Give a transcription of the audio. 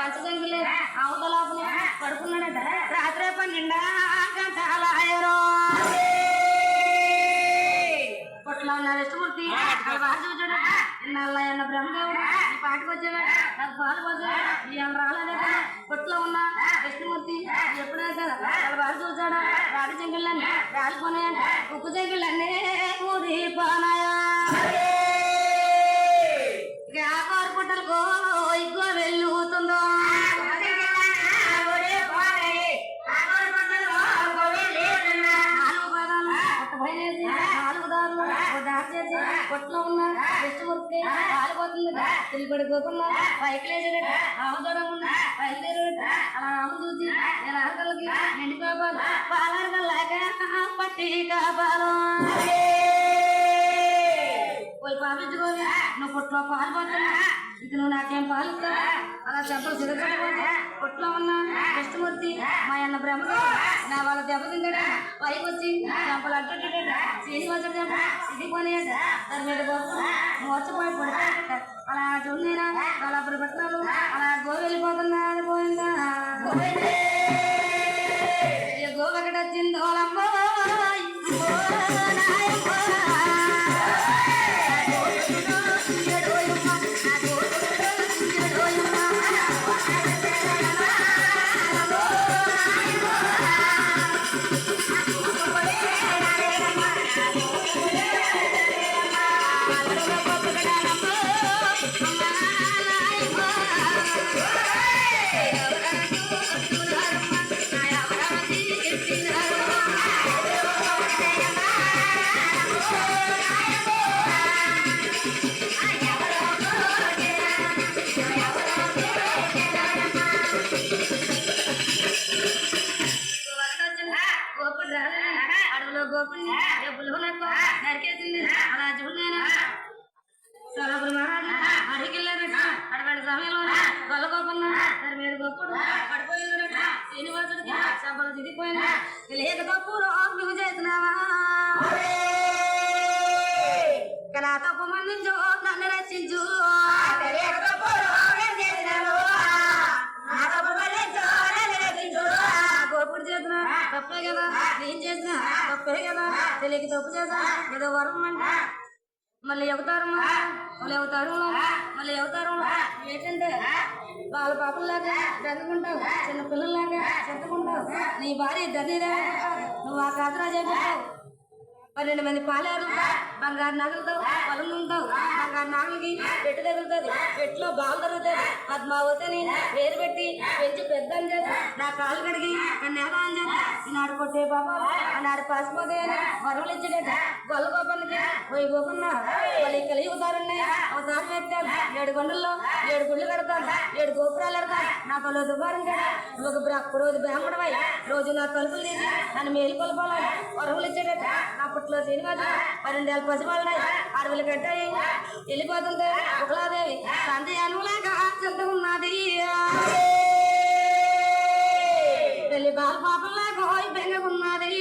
కదలకున్నా పంచ దింగిలేదు అవతలాపులు పడుకున్నాడట. రాత్రి పన్నెండా గంటలాయరో కొట్లో ఉన్న విష్ణుమూర్తి ఇన్నాళ్ళ అన్న బ్రహ్మదేవుడు ఈ పాటకు వచ్చాడు. నాకు పాలు పోసాడు ఇవాళ రాలేదే కొట్లో ఉన్న విష్ణుమూర్తి ఎప్పుడైతే బాగా చూచాడు. రాడి చెంగిళ్ళని రాలిపోనాయంట ఉప్పు చెంగిళ్ళని ఊరి కొట్లో ఉన్న విష్ణుమూర్తి కాలిపోతుంది తిరిగిపడి పోకుండా పైకి లేచాడట ఆమె ఉన్నా బయలుదేరాడట అలా ఆమె చూసి నేను ఆకలికి నిండి కాపాలు పాలరగల్లాక పట్టి కాపాలు పోయి పాపించుకోవి నువ్వు పుట్లో పాలు పోతున్నా ఇక నువ్వు నాకేం పాలు ఇస్తావా అలా చెప్పలు సిద్ధపడిపోతే పుట్లో ఉన్న కృష్ణమూర్తి మా అన్న బ్రహ్మ నా వాళ్ళ దెబ్బ తింటాడా. పైకి వచ్చి చెంపలు అడ్డట శ్రీనివాసుడు దెబ్బ ఇది పోనీయట దాని మీద గొప్ప మోసపోయి పడిపోయాట అలా చూడలేనా అలా అప్పుడు పెట్టాలు అలా గో వెళ్ళిపోతున్నా అని పోయిందా? గోపుడిని డబ్బులు నరికేసింది. అలా చూడలేనా. మహారాజు సమయంలో గొల్లగోపన్న దాని మీద గొప్పుడు. శ్రీనివాసుడికి శంపలు తిరిగిపోయినా లేక తప్పు నువ్వు చేసినావా? నా తప్పు మన్నించు. నన్ను రక్షించు. తప్పే కదా? ఏం చేసిన తప్పే కదా? తెలియక తప్పు చేసా? ఏదో వరం అంటే. మళ్ళీ అవతారం మళ్ళీ అవతారం మళ్ళీ అవతారం ఏంటంటే వాళ్ళ పాపల్లాగా చదువుకుంటావు చిన్న పిల్లల్లాగా చదువుకుంటావు నీ భార్య ధన్యరా నువ్వు ఆ కాతరా చెప్పావు పన్నెండు మంది పాలేరు. బంగారు నగలతో పొలం ఉంటావు బంగారు నగలకి పెట్టు తగులుతుంది. పెట్టులో బాలు తరుగుతుంది పద్మావతిని వేరు పెట్టి పెంచి పెద్ద అని చేస్తా నా కాళ్ళు కడిగి నా నేల అని చేస్తా ఈనాడు కొట్టే పాపాలు ఆనాడు పాసిపోతే వరవలు ఇచ్చాడట గొల్ల గోపాలకి పోయి పోకున్నా. మళ్ళీ కలిగి అవుతారన్నాయి అవతారం పెట్టాను ఏడు కొండల్లో ఏడు గుళ్ళు కడతాను. ఏడు గోపురాలు కడతాను. నా పలు దుబారం కదా. ఒక రోజు బ్రాహ్మణమై రోజు నా తలుపులు తీసి నన్ను మేలు కొలపాలని వరవలు ఇచ్చాడట నా పుట్లో శ్రీనివాస పన్నెండేళ్ళ పసివాళ్ళై. అడవులు కట్టాయి వెళ్ళిపోతుంది ఒకలాదేవి తండ్రి అనువులాక ఆశ్చర్యం ఉన్నది. పెళ్ళి బాల పాపల్లాగా హోయి బెంగ ఉన్నది.